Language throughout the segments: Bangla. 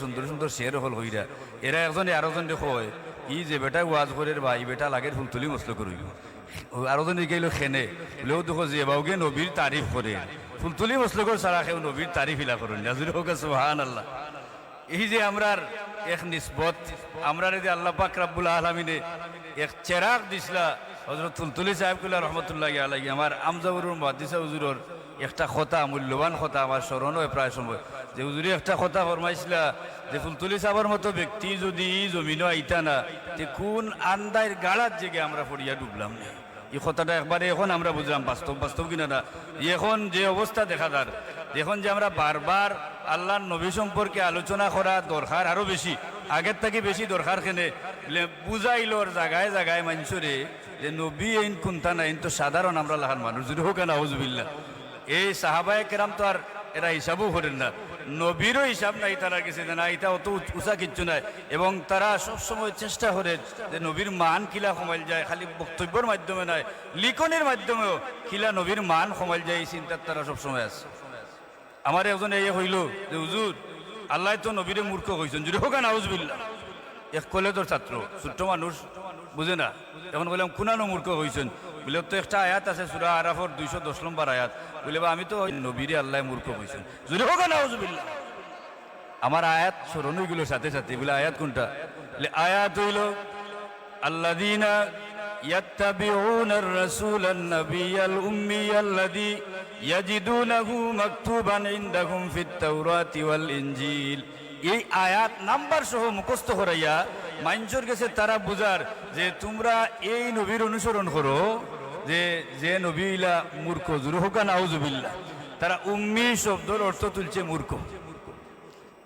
সুন্দর সুন্দর শের হল হইরা এরা একজনে আরোজন হয় ই যে বেটা ওয়াজ করে বা ই বেটা লাগের ফুলতুলি মসল করিল আরোজন গেল খেনে বলেও দেখো যে বাউকে নবীর তারিফ করে ফুলতুলি মসল কর সারা খেউ নবীর তারিফ ইলা করুন নাজুর হোক সুহান আল্লাহ এই যে আমরার এক নিসবত আমরার যে আল্লাহ পাক রাব্বুল আলমিনে এক চেরাগ দিছিলা হজরত তুলতুলি সাহেব কুল্লা রহমতুল্লাহ আলাই আমার আমজাবুর মাদিসা হুজুরর একটা কথা মূল্যবান কথা আমার স্মরণ হয় প্রায় সময়। যে হুজুরি একটা কথা ফরমাইছিলা, যে ফুলতুলি সাহেবের মতো ব্যক্তি যদি জমিনও আইতা না যে কোন আন্দায় গাড়ার জেগে আমরা পড়িয়া ডুবলাম না? এই কথাটা একবারে এখন আমরা বুঝলাম, বাস্তব বাস্তব কিনা না? এখন যে অবস্থা দেখা যার, এখন যে আমরা বারবার আল্লাহর নবী সম্পর্কে আলোচনা করা দরকার আরও বেশি, আগের থেকে বেশি দরকার কেনে? বুঝাইলর জায়গায় জায়গায় মানুষরে যে নবী এইন কোনটা না তো সাধারণ আমরা লাহান মানুষ যদি হোক না হজবিল্লা এই সাহাবায় কেরাম তো আর এরা হিসাবও করেন না। নবীরও হিসাব নাই, তারা কিছু না এটা অত উঁচা কিচ্ছু নাই। এবং তারা সবসময় চেষ্টা করে যে নবীর মান কিলা কমাইল যায়, খালি বক্তব্যের মাধ্যমে নয় লিখনের মাধ্যমেও কিলা নবীর মান কমাইল যায়, এই চিন্তার তারা সবসময় আছে। আমার একজন এই হইল যে, হুজুর, আল্লাহ তো নবীরে মূর্খ হয়েছেন যদি হোক না হুজবিল্লা এক কলেজের ছাত্র ছোট্ট মানুষ বুঝে না? এখন বললাম কোনানো মূর্খ হয়েছেন বলে তো একটা আয়াত আছে সুরা আরাফর দুইশো দশ নম্বর আয়াত বলে বা আমি তো ওই নবীরে আল্লাহ মূর্খ হয়েছেন যদি হোক না হুজবিল্লা আমার আয়াত স্মরণ হইগুলো সাথে সাথে বলে আয়াত কোনটা বলে আয়াত হইল আল্লাদিনা يتبعون الرسول النبي الأمي الذي يجدونه مكتوبا عندهم في التوراة والإنجيل এই আয়াত নাম্বার সহ মুখস্থ করাইয়া মাইনচর গেছে তারা বুঝার যে তোমরা এই নবীর অনুসরণ করো যে যে নবী মূর্খ জুরু হোকা নাউজুবিল্লা তারা উম্মি শব্দর অর্থ তুলছে মূর্খ।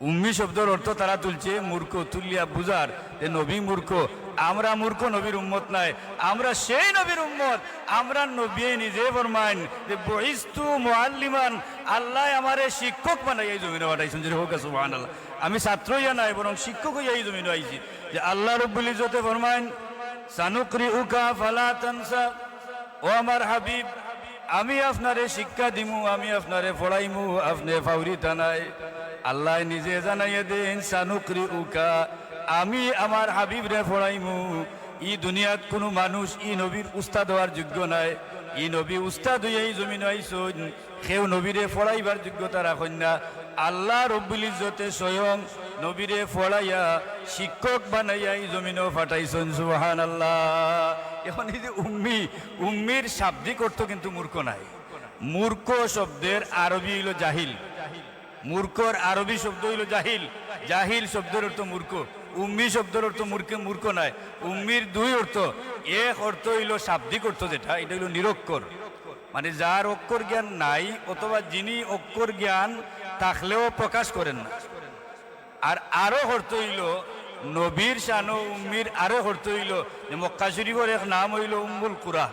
উম্মি শব্দের অর্থ তারা তুলছে মূর্খ, তুলিয়া বুঝার যে নবী মূর্খ। আমরা মূর্খ নবীর উম্মত নাই, আমরা সেই নবীর উম্মত। আমরা নবী নিজে ফরমাইন যে বহিস্তু মুআল্লিমান, আল্লাহ আমারে শিক্ষক বানাই এই জমিনে পাঠাইছেন যে হোক সুবহানাল্লাহ। আমি ছাত্র ইয়া নাই, বরং শিক্ষক হইয়া এই জমিনে আইছি। যে আল্লাহ রব্বুল ইজ্জতে ফরমাইন উকা ফালা হাবিব, আমি আপনারে শিক্ষা দিমু, আমি আপনারে পড়াইমু, আপনি ফাউরি টানায় আল্লাহ নিজে জানাইয়া দেন, সানুকরি উকা আমি আমার হাবিব রে পড়াইমু। ই দুনিয়াত কোনো মানুষ, ই নবীর উস্তাদ হওয়ার যোগ্য নাই। ই নবী উস্তাদ হইয়া জমিন আইসন, সেও নবীরে পড়াইবার যোগ্যতা রাখেন না। আল্লাহ রব্বুল ইজ্জতে স্বয়ং নবীরে পড়াইয়া শিক্ষক বানাইয়া এই জমিনও ফাটাইছেন সুবাহান আল্লাহ এখন এই যে উম্মি, উম্মির শাব্দিক অর্থ কিন্তু মূর্খ নাই। মূর্খ শব্দের আরবি হইল জাহিল। মূর্খর আরবি শব্দ হইল জাহিল। জাহিল শব্দের অর্থ মূর্খ। উম্মি শব্দের অর্থ মূর্খ মূর্খ নাই। উম্মির দুই অর্থ। এক অর্থ হইল শাব্দিক অর্থ যেটা, এটা হইল নিরক্ষর। মানে যার অক্ষর জ্ঞান নাই, অথবা যিনি অক্ষর জ্ঞান থাকলেও প্রকাশ করেন না। আর আরও হরতে হইল, নবীর শানো উম্মির আরও হরতে হইল, যে মক্কা শরীফের এক নাম হইল উম্মুল কুরা।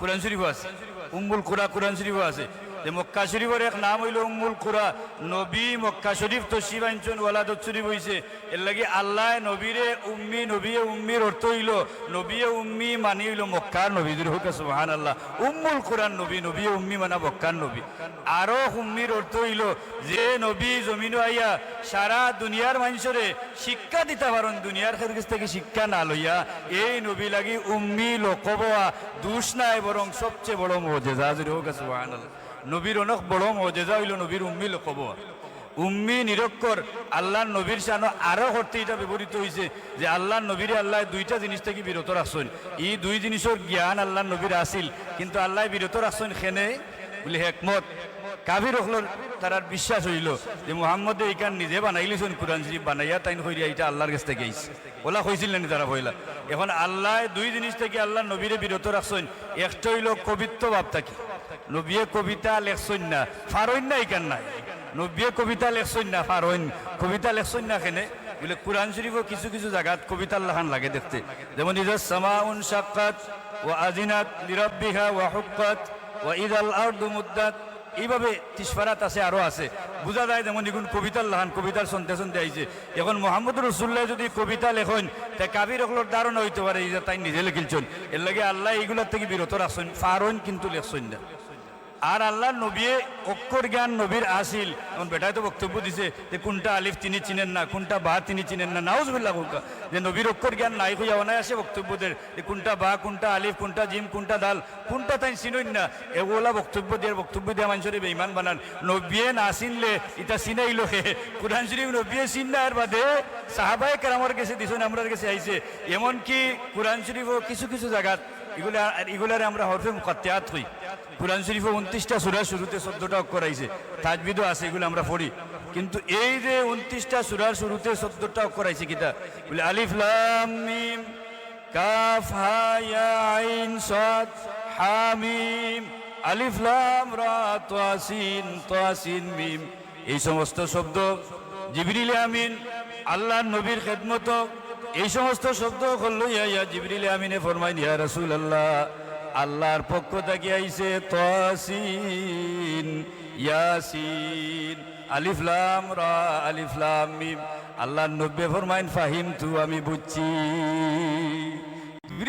কোরআন শরীফ আছে। উম্মুল কুরা কোরআন শরীফ আছে। যে মক্কা শরীফের এক নাম হইল উম্মুল কুরা নবী মক্কা শরীফ তো শিবাঞ্চন ওয়ালাদত শরীফ হইছে। এর লাগি আল্লাহ নবীরে উম্মি, নবীয়ে উম্মির অর্থ হইল, নবীয়ে উম্মি মানি হইল মক্কার নবীদের হোক সুবহান আল্লাহ উম্মুল কোরআন নবী, নবীয়ে উম্মি মানা মক্কার নবী। আরও উম্মির অর্থ হইল যে নবী জমিন আইয়া সারা দুনিয়ার মানুষরে শিক্ষা দিতে পারেন, দুনিয়ার কাছ থেকে শিক্ষা না লইয়া, এই নবী লাগি উম্মি লোকবা দুষ নাই বরং সবচেয়ে বড় মজেজা হোক সুবহান আল্লাহ নবীর অনেক বড় মজেজা হইল নবীর উম্মি লোকবা উম্মি নিরক্ষর আল্লাহ নবীর সানো আরও করতে এটা ব্যবহৃত হয়েছে যে আল্লাহ নবীরে আল্লাহ দুইটা জিনিস থেকে বিরত রাখছেন। এই দুই জিনিসের জ্ঞান আল্লাহ নবীর আসিল কিন্তু আল্লাহ বিরত রাখছেন খেনে বলে হেকমত। কাবির হকলর তারার বিশ্বাস হইল যে মুহাম্মদে এইখান নিজে বানাইলিছেন, কোরআন শরীফ বানাইয়া তাইন হইয়া এটা আল্লাহর কাছ থেকে আইছে। ওলা হয়েছিল নানি তারা হইলা এখন আল্লাহ দুই জিনিস থেকে আল্লাহ নবীরে বিরত রাখছেন একটা হইল কবিত্ব ভাব থাকি। নবীয়ে কবিতা লেখছেন না, ফারইন না এখান নাই। নবিয়ে কবিতা লেখছেন না, ফারইন। কবিতা লেখছেন না কেনে? বলে কোরআন শরীফও কিছু কিছু জায়গাত কবিতার লাহান লাগে দেখতে। যেমন ইজাজ সামাউন সাক্কাত ও আজিনাত লিরব্বিহা ওয়া হুক্কাত ওয়া ইদাল আরদু মুদ্দাত এইভাবে তিসফারাত আছে আরও আছে। বোঝা যায় যেমন দেখুন, কবিতার লাহান, কবিতার সন্ধে সন্ধে আইছে। এখন মোহাম্মদ রসুল্লাহ যদি কবিতা লেখন তাই কাবির অকলোর ধারণা হইতে পারে, এই যে তাই নিজে লিখিলছেন। এর লাগে আল্লাহ এইগুলোর থেকে বিরত রাখছেন ফারইন কিন্তু লেখছেন না। আর আল্লাহ নবী অক্ষর জ্ঞান নবীর আসিল। এখন বেটায় তো বক্তব্য দিছে যে কোনটা আলিফ তিনি চিনেন না, কোনটা বা তিনি চিনেন না নাউজবিল্লা কোনটা যে নবীর অক্ষর জ্ঞান নাই হইয়া অনায় আসে বক্তব্যদের যে কোনটা বা, কোনটা আলিফ, কোনটা জিম, কোনটা দাল, কোনটা তাই চিনই না, এগুলা বক্তব্য দিয়ে বক্তব্য দিয়ে মানুষের বেইমান বানান। নবিয়ে না চিনলে এটা চিনাইলো হে। কোরআন শরীফ নবিয়ে চিন না এর বাদে সাহাবাই কেরামর কাছে দিছুন আমরার কাছে আইছে। এমনকি কোরআন শরীফও কিছু কিছু জায়গাত এগুলা এগুলারে আমরা হরফে মুখাত্যাত হই। কোরআন শরীফ উনত্রিশটা সুরা শুরুতে চোদ্দটা অক্ষর আইছে। তাজবিদও আছে, এগুলো আমরা পড়ি। কিন্তু এই যে উনত্রিশটা সুরার শুরুতে চোদ্দটা অক্ষর আইছে কিতা? বলে আলিফ মিম, কাফ, হা, ইয়া, আইন, সাদ হামিম আলিফ, লাম, রা তাসিন মিম। এই সমস্ত শব্দ জিবরিল আমিন, আল্লাহর নবীর খেদমত, এই সমস্ত শব্দ করল ইয়া ইয়া জিবরিল আমিনে ফরমাইন রাসূল আল্লাহ আল্লাহর পক্ষ থেকে আইসে তাসিন ইয়াসিন আলিফলাম রা আলিফলাম মিম। আল্লাহর নব্বে ফরমাইন ফাহিম তু আমি বুঝছি।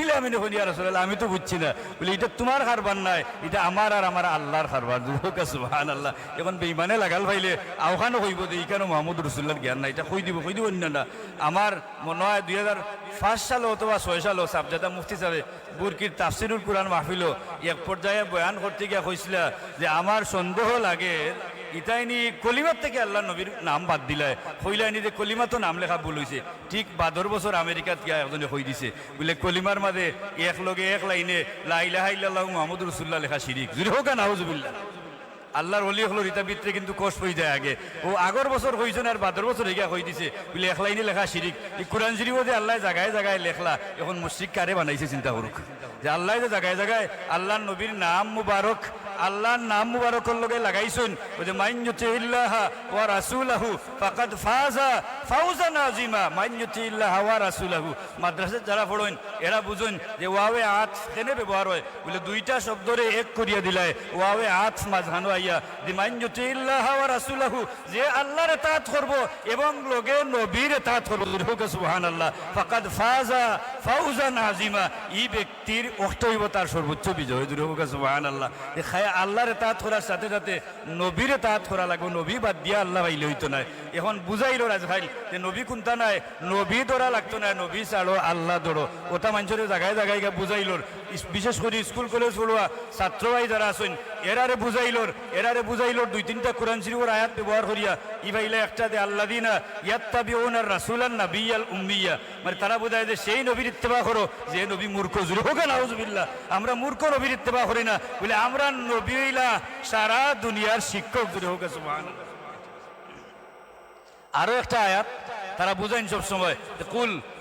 জিবরিল আমিনে হলি ইয়া রাসূলুল্লাহ, আমি তো বুঝছি না। বলি, এটা তোমার খারবার নাই, এটা আমার আর আমার আল্লাহর খারবার দুকা সুবহানাল্লাহ। এখন বেঈমানে লাগাল ভাইলে, আওখানো কইব যে ইকানো মোহাম্মদ রসুল্লাহর জ্ঞান নাই। এটা কই দিব কই দিব না আমার মনে হয় দুই হাজার পাঁচ সাল অথবা ছয় সাল সাবজাদা মুফতি সাহেব বুরকির তাফসিরুল কুরআন মাহফিল এক পর্যায়ে বয়ান করতে গিয়া কইছিল যে, আমার সন্দেহ লাগে ইতাইনি কলিমার থেকে আল্লাহ নবীর নাম বাদ দিলায় হইলাইনি যে কলিমা তো নাম লেখা ভুল হয়েছে ঠিক বাদর বছর আমেরিকাত গিয়া একজনে কই দিছে। বলে কলিমার মাঝে এক লগে এক লাইনে লাইলাহা ইল্লাল্লাহু মুহাম্মদুর রাসূলুল্লাহ লেখা শিরিক যদি হোক না নাউজুবিল্লাহ আল্লাহর অলি হলো রিতা ভিতরে কিন্তু কষ্ট হয়ে যায় আগে। ও আগর বছর হয়েছে আর বাদর বছর এগিয়া হয়ে দিছে, বলে এক লাইনে লেখা শিরিক এই কোরআন শরীফ যে আল্লাহ জায়গায় জায়গায় লেখলা, এখন মুশরিক কারে বানাইছে চিন্তা করুক যে আল্লাহ যে জায়গায় জায়গায় আল্লাহর নবীর নাম মুবারক আল্লাহর নাম মুবারকর লগে লাগাইছুন। ওই যে, মাইন্যতে ইল্লাহ ওয়া রাসূলাহু ফাকাদ ফাজা ফাউজান আজিমা মাইন্যতে ইল্লাহ ওয়া রাসূলাহু। মাদ্রাসা যারা পড়েন, এরা বুঝুন যে ওয়াওয়ে আত কেনে ব্যবহার হয়? বলে দুইটা শব্দরে এক করিয়া দিলায়, ওয়াওয়ে আত মাঝখানো আইয়া। যে মাইন্যতে ইল্লাহ ওয়া রাসূলাহু, যে আল্লাহর এতাত করব এবং লগে নবীর এতাত করব। সুবহানাল্লাহ। ফাকাদ ফাজা ফাউজান আজিমা এই ব্যক্তির অর্থ হইব তার সর্বোচ্চ বিজয়। দূরে হোক সুবহানাল্লাহ। খায় আল্লাহর তা করার সাথে সাথে নবীরে তা করা লাগবে। নবী বাদ দিয়া আল্লাহ ভাইলে হইতো না এখন বুঝাইল রাজ ভাই, যে নবী কোনটা নাই? নবী ধরা লাগতো না নবী চাড়ো আল্লাহ ধরো ওটা মানুষের জায়গায় জায়গায় গিয়ে বুঝাইলোর। বিশেষ করে স্কুল, কলেজ পড়ুয়া ছাত্র যারা আছেন, এরারে বুঝাইলোর এরারে বুঝাইলোর দুই তিনটা কোরআন শরীফের আয়াত ব্যবহার করিয়া, ই ভাইলে একটা দে আল্লাহ দিনা ইয়াত্তা আর রাসূলান নাবিয়াল উম্মিয়া। মানে তারা বোঝায় যে সেই নবীর ইত্তেবা করো, যে নবী মূর্খ জুড়ে হোক, নাউজুবিল্লাহ। আমরা মূর্খ নবীর ইত্তেবা করি না। বলে আমরা নবীলা সারা দুনিয়ার শিক্ষক জুড়ে হোক আরও একটা আয়াত, তারা বুঝাইন সব সময় কুল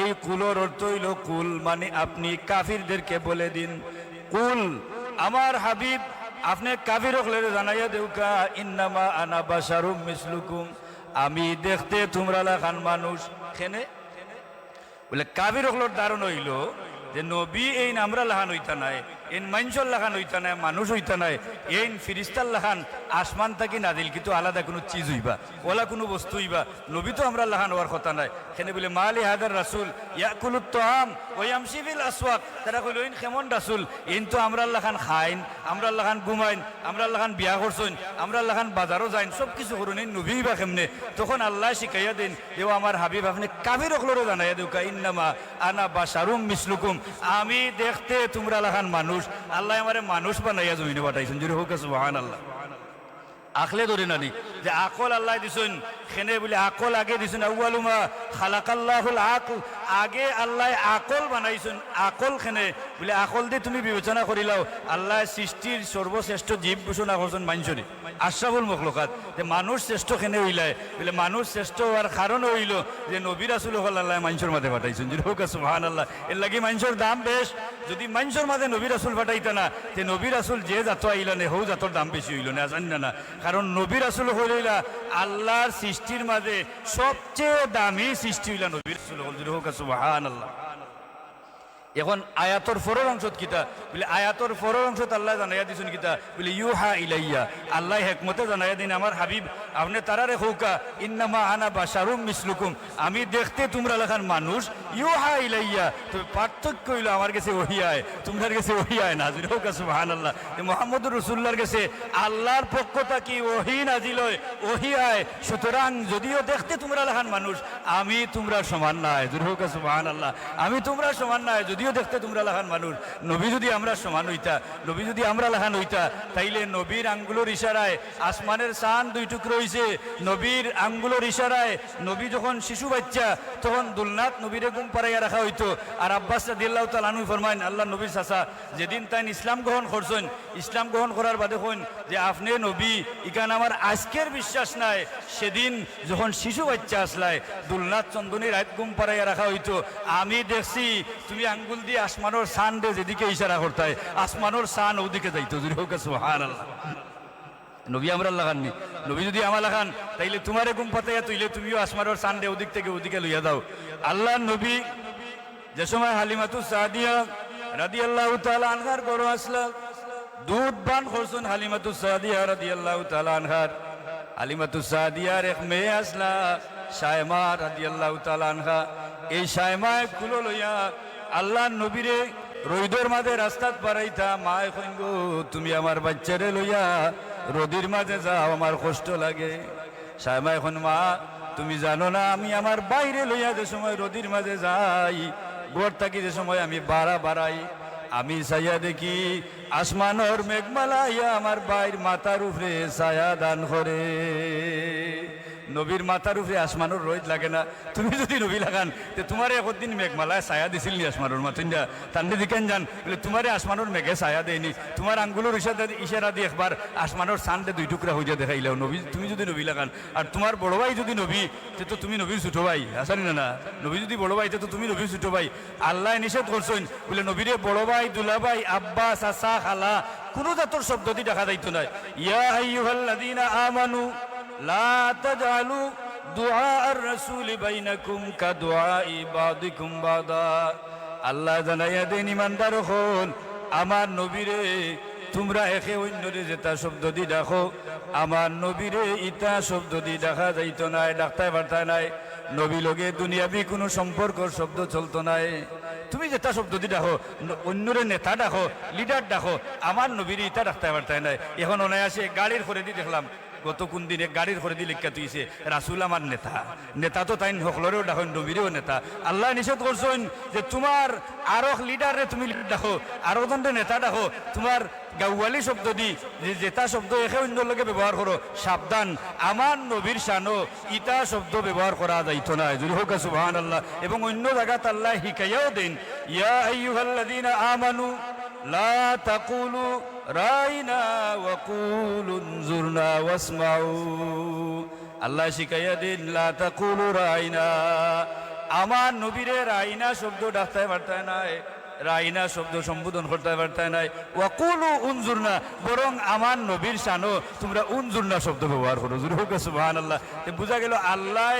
এই কুলর অর্থ হইল কুল মানে আপনি কাফিরদেরকে বলে দিন, কুল, আমার হাবিব, আপনি কাফির হকলে জানাইয়া দেউকা ইন্নামা আনা বাসারুম মিসলুকুম, আমি দেখতে তোমরা লাখান মানুষ। খেনে বলে কাবির হকলর দারুণ হইল যে নবী এই নামরা লাহান হইতা নাই। এন মাইনসর লাখান হইতা নাই, মানুষ হইতা নাই এন ফিরিস্তার লাখান আসমান থাকি নাদিল কিন্তু আলাদা কোনো চিজ হইবা, ওলা কোনো বস্তু হইবা, নবী তো আমরা লাহান হওয়ার কথা নাই। সেনে বলে, মালি হাদার রাসুল, ইয়াকুলুত তোহাম ওয়াম শিবিল আসওয়াক। তারা কইল, ইন কেমন রাসুল? ইন তো আমরা লাখান খাইন আমরা লাখান ঘুমাইন আমরা লাখান বিয়া করছেন আমরা লাখান বাজারও যাইন সব কিছু করুন নবী বা কেমনে? তখন আল্লাহ শিখাইয়া দিন দেও আমার হাবিব, আপনি কাবির অকলরও জানাইয়া দেউকা ইন্নামা আনা বা সারুম মিসলুকুম। আমি দেখতে তোমরা লাখান মানুষ আল্লাহ আমারে মানুষ বানাইয়া জমিনে পাঠাইছেন। জুড়ে হোক আছে মহান আল্লাহ আখলে ধরে নানি যে আকল আল্লাহ দিছেন, খেনে বলে আকল আগে দিছুন, আউয়ালুমা খালাকাল্লাহুল আকল আগে আল্লাহ আকল বানাইছুন, আকল খেনে বলে আকল দিয়ে তুমি বিবেচনা করিলাও আল্লাহ সৃষ্টির সর্বশ্রেষ্ঠ জীব ঘোষণা করছেন মাঞ্চরি আশরাফুল মখলকাত, যে মানুষ শ্রেষ্ঠ খেনে হইলায় বলে মানুষ শ্রেষ্ঠ হওয়ার কারণ হইল যে নবীর আসুল হল আল্লাহ মানুষের মাঝে পাঠাইছেন। যেরকম সুহান আল্লাহ এর লাগি মানুষের দাম বেশ যদি মানুষের মাঝে নবীর আসুল পাঠাইতা না, তে নবীর আসুল যে জাত আইলা নে, হৌ জাতর দাম বেশি হইল না জানি না না। কারণ নবীর আসুল হইলা আল্লাহর সৃষ্টির মাঝে সবচেয়ে দামি সৃষ্টি হইলা নবীর আসুল হল। যেরকম এখন আয়াতর ফরর অংশত কিতা? বলে আয়াতর ফরর অংশত আল্লাহ জানাইয়া দিছেন কিতা? বলে ইউ হা ইলাইয়া, আল্লাহ হেকমতে জানাইয়া দিন, আমার হাবিব আপনি তারারে হৌকা, ইন্নামা আনা বাসারুম মিসলুকুম। আমি দেখতে তোমরা লেখান মানুষ ইউ হা ইলাইয়া। তবে পার্থক্য হইল আমার কাছে ওহিয়ায় তোমার কাছে ওহিয়ায় নাজির হোক সুবহান আল্লাহ মোহাম্মদ রসুল্লার কাছে আল্লাহর পক্ষ থাকি ওহি নাজিল হয়, ওহিয়ায়। সুতরাং যদিও দেখতে তোমরা লেখান মানুষ, আমি তোমরা সমান নাই। দুর্ভোগ সুবহান আল্লাহ আমি তোমরা সমান নাই, যদিও দেখতে তোমরা লেখান মানুষ। নবী যদি আমরা সমান হইতা, নবী যদি আমরা লেখান হইতা, তাইলে নবীর আঙ্গুলোর ইশারায় আসমানের সান দুই টুকরো হইছে নবীর আঙ্গুলোর ইশারায় নবী যখন শিশু বাচ্চা, তখন দুলনাথ নবীরে গুম পাড়াইয়া রাখা হইতো। আর আব্বাস দিল্লাহ তালানু ফরমাইন আল্লাহ নবীর চাষা যেদিন তাই ইসলাম গ্রহণ করছেন, ইসলাম গ্রহণ করার বাদে হইন যে, আপনি নবী ইকান আমার আজকের বিশ্বাস নাই। সেদিন যখন শিশু বাচ্চা আসলায়, দুলনাথ চন্দনী রাত গুম পাড়াইয়া রাখা হইতো। আমি দেখছি, তুমি আঙ্গুল দিয়ে আসমানোর সান দে যেদিকে ইশারা করতায়, আসমানোর সান ওদিকে যাইতো। যদি হোক সুহান আল্লাহ নবী আমরা লাগাননি নবী যদি আমার লাগান, তাইলে তোমারে গুম পাতাইয়া তুইলে তুমিও আসমানোর সান দে ওদিক থেকে ওদিকে লইয়া দাও। আল্লাহ নবী যে সময় হালিমাতু সাদিয়া রাদি আল্লাহ তালা আনহার গরো আসলা, দুধ বান করছেন হালিমাতু সাদিয়া রাদি আল্লাহ তালা আনহার। হালিমাতু সাদিয়ার এক মেয়ে আসলা সায়মা রাদি আল্লাহ তালা আনহা। এই সায়মায় কুলো লইয়া আল্লাহ নবীরে রইদর মাঝে রাস্তাত পারাইতা মায় কইঙ্গ তুমি আমার বাচ্চারে লইয়া রদির মাঝে যাও, আমার কষ্ট লাগে। সায়মা এখন মা, তুমি জানো না, আমি আমার বাইরে লইয়া যে সময় রোদির মাঝে যাই, গোর থাকি যে সময় আমি বাড়া বাড়াই। আমি চাইয়া দেখি, আসমানোর মেঘমালাইয়া আমার বাইর মাথার উপরে ছায়া দান করে। নবীর মাথার উপরে আসমানোর রোদ লাগে না। তুমি যদি নবী লাগান, তে তোমার একদিন মেঘমালায় ছায়া দিছিল নি আসমানোর মাথিন্দা তান্ডে দিকেন যান, বলে তোমারে আসমানোর মেঘে ছায়া দেয়নি। তোমার আঙ্গুলোর ইশারা ইশারা দিয়ে একবার আসমানোর সানডে দুই টুকরা হইয়া দেখাইলেও নবী। তুমি যদি নবী লাগান, আর তোমার বড় ভাই যদি নবী, তে তো তুমি নবীর ছোট ভাই, আসানি না না? নবী যদি বড় ভাই, তে তুমি নবীর ছোট ভাই। আল্লাহ নিষেধ করছেন, বলে নবীরে বড় ভাই, দুলা ভাই, আব্বা, চাচা, খালা, কোনো জাতর শব্দ দিয়ে দেখা যাইতো না ইয়া আইয়ুহাল্লাযীনা আমানু লা তাজআলু দুআ আর-রাসূলি বাইনাকুম কাদুআই বাদিকুম বাদা। আল্লাহ জানাইয়া দেন, ইমানদার হল আমার নবীরে তোমরা একে অন্যরে যেটা শব্দ দি দেখো আমার নবীরে ইটা শব্দ দি দেখা যাইতো নাই, ডাক্তার বার্তা নাই, নবী লগে দুনিয়াবি কোনো সম্পর্কর শব্দ চলতো নাই। তুমি যেটা শব্দ দি দেখো অন্যরে নেতা ডাকো, লিডার ডাকো, আমার নবীর ইটা ডাক্তার বার্তায় নাই। এখন অনায়াসে গাড়ির করে দি দেখলাম গত কোন দিনে গাড়ির করে দিয়ে লিখা তুইছে? রাসুল আমার নেতা। নেতা তো তাই সকলেরও ডাকো নবীরেও নেতা। আল্লাহ নিষেধ করছেন যে তোমার আরও লিডারে তুমি ডাকো আরও জনরে নেতা ডাকো তোমার গাউয়ালি শব্দ দি, যে যেটা শব্দ একে অন্য লোকে ব্যবহার করো। সাবধান, আমার নবীর শানো ইটা শব্দ ব্যবহার করা যাইতো না। যদি হোক সুবহান আল্লাহ এবং অন্য জায়গাত আল্লাহ শিখাইয়াও দেন, ইয়া আইয়ুহাল্লাযীনা আমানু লা তাকুলু রাইনা ওয়াকুলুন জুরনা ওয়াসমাউ আল্লাহ শিখাইয়া দিন, লা তাকুলু রাইনা। আমার নবীরে রাইনা শব্দ ডাক্তার বার্তায় নাই। রাইনা শব্দ সম্বোধন করতে পারতায় নাই। ওয়াকুলু উনজুরনা, বরং আমার নবীর শানো তোমরা উনজুরনা শব্দ ব্যবহার করো। জুর হোক সুবহান আল্লাহ বোঝা গেল আল্লাহ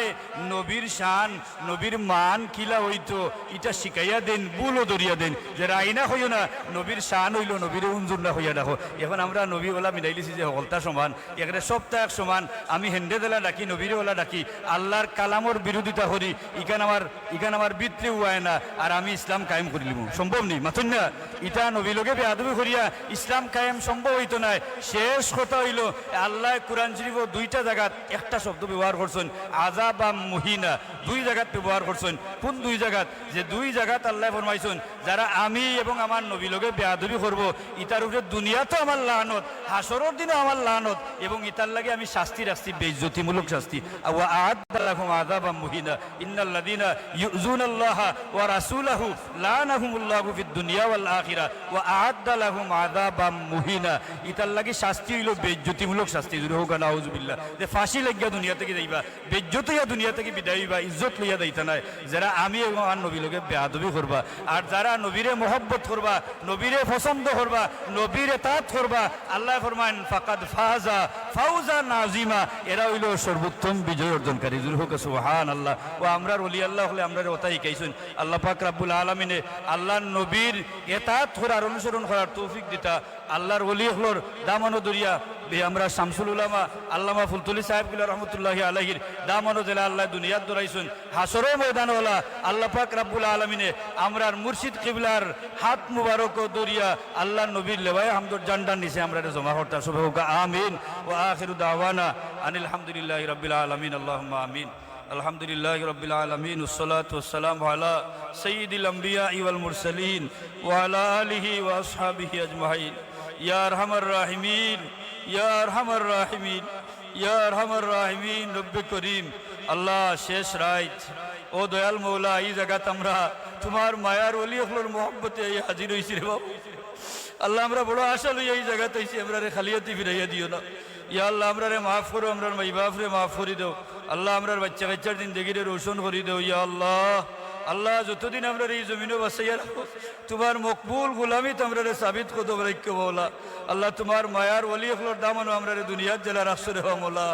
নবীর শান, নবীর মান কিলা হইতো এটা শিখাইয়া দেন বুলও দরিয়া দেন। যে রাইনা হইও না, নবীর শান হইল নবীর উনজুরনা হইয়া দেখো। এখন আমরা নবী ওলা মিলাইলিছি যে হলতা সমান এখানে সপ্তাহ এক সমান। আমি হেন্ডে দেলা ডাকি নবীর ওলা ডাকি, আল্লাহর কালামর বিরোধিতা করি। ইখান আমার ইখান আমার বৃত্তি উয়ায় না, আর আমি ইসলাম কায়েম করিলিম। সম্ভব নেই। মাথুন না ইটা নবী লোকে বেয়াদবি করিয়া ইসলাম কায়েম সম্ভব হইতো না শেষ কথা হইল, আল্লাহ কোরআন শরীফ দুইটা জায়গাত একটা শব্দ ব্যবহার করছেন আজা বা মুহিনা। দুই জায়গাত ব্যবহার করছেন। কোন দুই জায়গাত? যে দুই জায়গাত আল্লাহ ফরমাইছেন, যারা আমি এবং আমার নবী লোকে বেয়াদবি করব, ইতার উপরে দুনিয়া তো আমার লানত, হাসরের দিনও আমার লানত, এবং ইতার লাগে আমি শাস্তি রাস্তি বেজ্জতিমূলক শাস্তি। আযাবাম মুহিনা। ইন্নাল্লাযীনা ইউযুনাল্লাহা ওয়া রাসূলাহু লানাহুমুল্লাহু। ফিদ দুনিয়া ওয়াল আখিরা ওয়া লাহুম আযাবাম মুহিনা। ইতার লাগে শাস্তি হইল বেজ্জতিমূলক শাস্তি হোক নাউযুবিল্লাহ যে ফাঁসি লাগিয়া দুনিয়া থেকে যাইবা দুনিয়া থেকে বিদায় হইবা, ইজ্জত লইয়া নাই। যারা আমি এবং আমার নবী লোকে করবা, আর যারা নবীরে মহব্বত করবা, নবীরে পছন্দ করবা, নবীরে তাত করবা, আল্লাহ ফরমান ফাকাদ ফাজা ফাউজা নাজিমা এরা হইল সর্বোত্তম বিজয় অর্জনকারী হোক আল্লাহ ও আমরার ওলি আল্লাহ হলে আমরা ওটাই কাইছেন আল্লাহ পাক রাব্বুল আল্লাহর নবীর এতাত করার অনুসরণ করার তৌফিক দিতা। আল্লাহর ওলি হলোর দামানো দরিয়া আমরা শামসুল উলামা, আল্লামা ফুলতুলি সাহেবগুলো রহমতুল্লাহি আলহির দামানো জেলা আল্লাহ দুনিয়াত দরাইছুন ময়দান ওলা আল্লাহ পাক রাব্বুল আলমিনে আমরার মুর্শিদ কিবলার হাত মুবারক দরিয়া আল্লাহ নবীর লেবাই হামদুর জান্ডার নিচে আমরা এটা জমা করতাম শুভ আমিন। ও আখিরু দাওয়ানা আনিল হামদুলিল্লাহ রবিল আলমিন। আল্লাহ আমিন। الحمد لله رب العالمين والصلاة والسلام على سيد الأنبياء والمرسلين وعلى آله وأصحابه أجمعين يا أرحم الراحمين يا أرحم الراحمين يا أرحم الراحمين رب كريم আল্লাহ শেষ রাইত ও দয়াল মৌলা এই জায়গাত আমরা তোমার মায়ার অলি হলোর মোহব্বতে এই হাজির হয়েছি রে বাবু আল্লাহ আমরা বড় আশা লই এই জায়গাতে হয়েছি আমরা রে খালিয়াতি ফিরাইয়া দিও না ইয়া আল্লাহ আমরা রে মাফ করো আমরা মাই বাপ রে মাফ করি দেও আল্লাহ আমরার বাচ্চা কাচ্চার দিন জিন্দগিরে রোশন করি দেও, ইয়া আল্লাহ। আল্লাহ যতদিন আমরা এই জমিনে বাসাইয়া রাখো, তোমার মকবুল গুলামি তোমরা রে সাবিত কত রাখ্য বলা আল্লাহ তোমার মায়ার ওলি হলোর দামানো আমরা দুনিয়ার জেলা রাখছো রে মোলা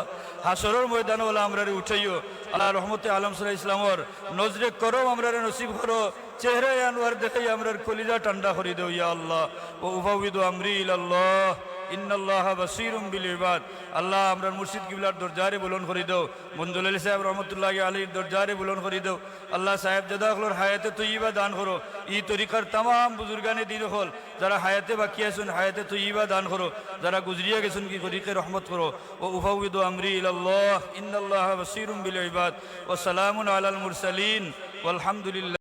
হাসরের ময়দান ওলা আমরা উঠাইও। আল্লাহ রহমতে আলম সাল্লাহ ইসলামর নজরে করো আমরা নসিব করো। চেহারায় আনোয়ার দেখাই আমরা কলিজা ঠান্ডা করি দেও, ইয়া আল্লাহ। ও উফাউদ আমরি ইলাল্লাহ। ইন্নাল্লাহ বাসীরুম বিল ইবাদ। আল্লাহ, আমরা মুর্শিদ কিবলার দরজারে বুলন করি দাও। মঞ্জুল আলী সাহেব রহমতুল্লাহ আলীর দরজারে বুলন করি দাও। আল্লাহ সাহেব জাদাখলোর হায়াতে তৈবা দান করো। ই তরিকার তাম বুজুর্গানে দিন হল। যারা হায়াতে বাকি আছেন, হায়াতে তৈবা দান করো। যারা গুজরিয়া গেছেন, কি তরিকে রহমত করো। ও উফাউদ আমরি ইলাল্লাহ। ইন্নাল্লাহ বাসীরুম বিল ইবাদ। ও সালামুন আলাল মুরসালিন। আলহামদুলিল্লাহ